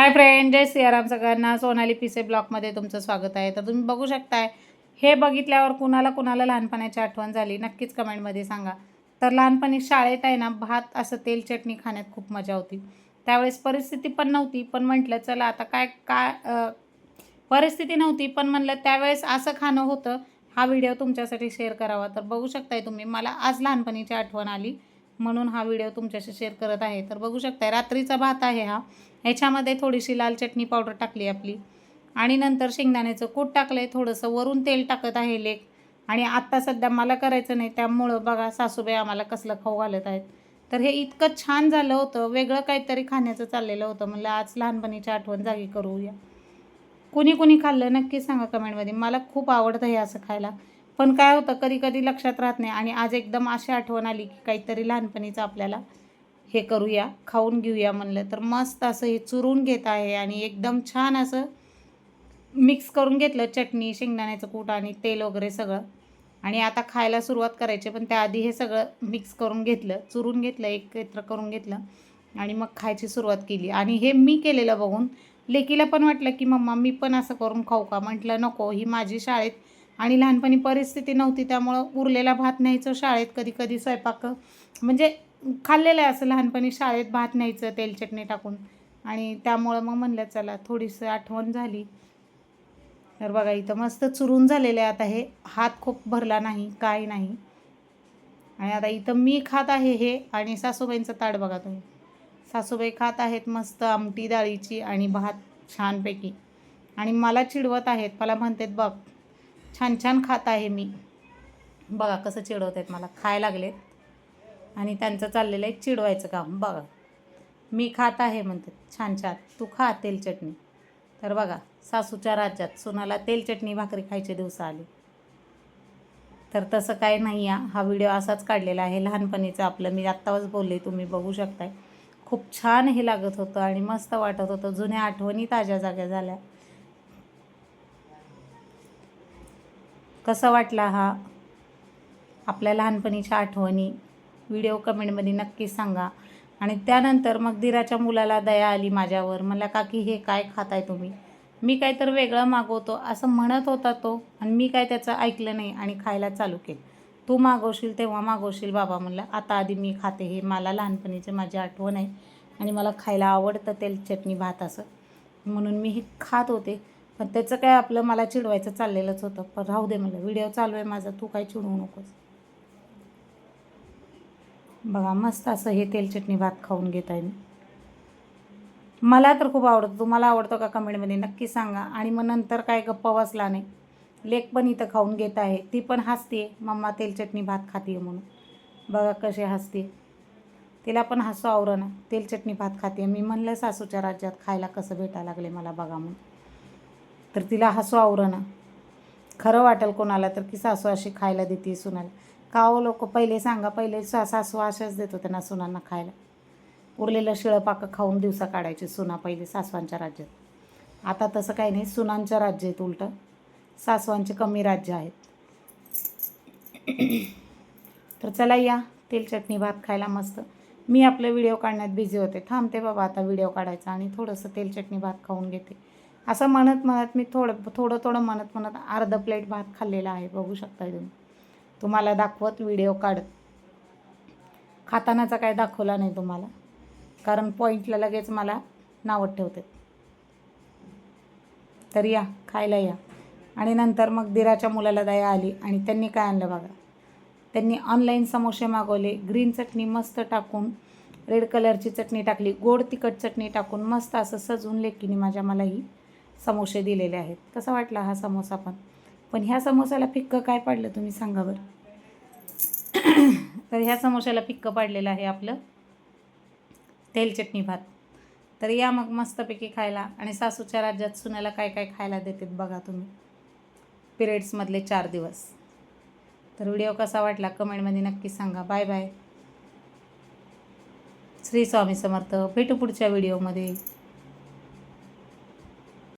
Hi friend जय सियाराम सगळ्यांना. सोनाली पिसे ब्लॉकमध्ये तुमचं स्वागत आहे. तर तुम्ही बघू शकताय हे बघितल्यावर कुणाला कुणाला लहानपणाची आठवण झाली नक्कीच कमेंटमध्ये सांगा. तर लहानपणी शाळेत आहे ना भात असं तेल चटणी खाण्यात खूप मजा होती. त्यावेळेस परिस्थिती पण नव्हती पण म्हटलं चला आता काय काय परिस्थिती नव्हती पण म्हणलं त्यावेळेस असं खाणं होतं. हा व्हिडिओ तुमच्यासाठी शेअर करावा. तर बघू शकताय तुम्ही मला आज लहानपणीची आठवण आली. म्हणून हा व्हिडिओ तुमच्याशी शेअर करत आहे. तर बघू शकताय रात्रीचा भात आहे हा. ह्याच्यामध्ये थोडीशी लाल चटणी पावडर टाकली आपली. आणि नंतर शेंगदाण्याचं कूट टाकलं आहे थोडंसं वरून तेल टाकत आहे लेक. आणि आत्ता सध्या मला करायचं नाही त्यामुळं बघा सासूबाई आम्हाला कसलं खाऊ घालत आहेत. तर हे इतकं छान झालं होतं वेगळं काहीतरी खाण्याचं चाललेलं होतं. म्हणलं आज लहानपणीची आठवण जागी करूया. कुणी कुणी खाल्लं नक्की सांगा कमेंटमध्ये. मला खूप आवडतं हे असं खायला. पण काय होतं कधी कधी लक्षात राहत नाही. आणि आज एकदम अशी आठवण आली की काहीतरी लहानपणीचं आपल्याला हे करूया खाऊन घेऊया म्हणलं तर मस्त असं हे चुरून घेत आहे. आणि एकदम छान असं मिक्स करून घेतलं चटणी शेंगदाण्याचं कूट आणि तेल वगैरे सगळं. आणि आता खायला सुरुवात करायची पण त्याआधी हे सगळं मिक्स करून घेतलं चुरून घेतलं एकत्र करून घेतलं आणि मग खायची सुरुवात केली. आणि हे मी केलेलं बघून लेकीला पण वाटलं की मम्मा मी पण असं करून खाऊ का? म्हटलं नको ही माझी शाळेत आणि लहानपणी परिस्थिती नव्हती त्यामुळं उरलेला भात न्यायचं शाळेत कधी कधी स्वयंपाक म्हणजे खाल्लेलं आहे असं लहानपणी शाळेत भात न्यायचं तेल चटणी टाकून. आणि त्यामुळं मग म्हणलं चला थोडीसं आठवण झाली. तर बघा इथं मस्त चुरून झालेलं आहे. आता हे हात खूप भरला नाही काय नाही. आणि आता इथं मी खात आहे हे आणि सासूबाईंचं ताट बघा तुम्ही. सासूबाई खात आहेत मस्त आमटी डाळीची आणि भात छानपैकी. आणि मला चिडवत आहेत मला म्हणतात बघ छान छान खात आहे मी. बघा कसं चिडवत आहेत मला. खाय लागलेत. आणि त्यांचं चाललेलं आहे चिडवायचं काम. बघा. मी खात आहे म्हणतात. छान छान. तू खा तेल चटणी. तर बघा सासूच्या राज्यात सुनाला तेल चटणी भाकरी खायचे दिवस आले. तर तसं काय नाही आहे. हा व्हिडिओ असाच काढलेला आहे. लहानपणीचं आपलं. मी आत्ताच बोलले तुम्ही बघू शकताय. खूप छान हे लागत होतं आणि मस्त वाटत होतं. जुन्या आठवणी ताज्या जाग्या झाल्या. कसं वाटला हा? आपल्या लहानपणीच्या आठवणी. व्हिडिओ कमेंटमध्ये नक्की सांगा. आणि त्यानंतर मग दिराच्या मुलाला दया आली माझ्यावर. मला काकी हे काय खाताय तुम्ही? मी काय तर वेगळं मागवतो असं म्हणत होता तो. आणि मी काय त्याचं ऐकलं नाही आणि खायला चालू केलं. तू मागवशील तेव्हा मागवशील बाबा म्हणलं. आता आधी मी खाते हे मला लहानपणीचे माझी आठवण आहे आणि मला खायला आवडतं तेल चटणी भात असं. म्हणून मी हे खात होते. पण त्याचं काय आपलं मला चिडवायचं चाललेलंच होतं. पण राहू दे मला व्हिडिओ चालू आहे माझा तू काय चिडवू नकोस. बघा मस्त असं हे तेल चटणी भात खाऊन घेत आहे मी. मला तर खूप आवडतं. तुम्हाला आवडतं का कमेंटमध्ये नक्की सांगा. आणि मग नंतर काय गप्पा वाचला नाही. लेक पण इथं खाऊन घेत आहे. ती पण हसते मम्मा तेल चटणी भात खाते म्हणून. बघा कसे हसते तिला पण हसू आवरणं तेल चटणी भात खाते मी म्हणलं सासूच्या राज्यात खायला कसं भेटायला लागले मला बघा म्हणून. तर तिला हसू आवरणं. खरं वाटेल कोणाला तर की सासू अशी खायला देते सुनाला. का हो लोक पहिले सांगा पहिले सा सासू अशाच देतो त्यांना सुनांना खायला. उरलेलं शिळं पाकं खाऊन दिवसा काढायचे सुना पहिले सासवांच्या राज्यात. आता तसं काही नाही सुनांच्या राज्य आहेत उलटं. सासवांचे कमी राज्य आहेत. तर चला या तेल चटणी भात खायला मस्त. मी आपले व्हिडिओ काढण्यात बिझी होते. थांबते बाबा आता व्हिडिओ काढायचा आणि थोडंसं तेल चटणी भात खाऊन घेते. असं म्हणत म्हणत मी थोडं थोडं थोडं म्हणत म्हणत अर्ध प्लेट भात खाल्लेला आहे. बघू शकता तुम्ही. तुम्हाला दाखवत व्हिडिओ काढत खातानाचा काय दाखवला नाही तुम्हाला. कारण पॉईंटला लगेच मला नावत ठेवते तर या खायला या. आणि नंतर मग दिराच्या मुलाला दया आली आणि त्यांनी काय आणलं बघा. त्यांनी ऑनलाईन समोसे मागवले ग्रीन चटणी मस्त टाकून रेड कलरची चटणी टाकली गोड तिखट चटणी टाकून मस्त असं सजवून लेकीने माझ्या मलाही समोसे दिलेले आहेत. कसा वाटला हा समोसा पण? पण ह्या समोसाला फिक्कं काय पाडलं तुम्ही सांगा बरं. तर ह्या समोशाला फिक्कं पाडलेलं आहे आपलं तेल चटणी भात. तर या मग मस्तपैकी खायला आणि सासूच्या राज्यात सुनाला काय काय खायला देतात बघा तुम्ही. पिरियड्समधले चार दिवस. तर व्हिडिओ कसा वाटला कमेंटमध्ये नक्की सांगा. Bye bye. श्री स्वामी समर्थ. भेटू पुढच्या व्हिडिओमध्ये.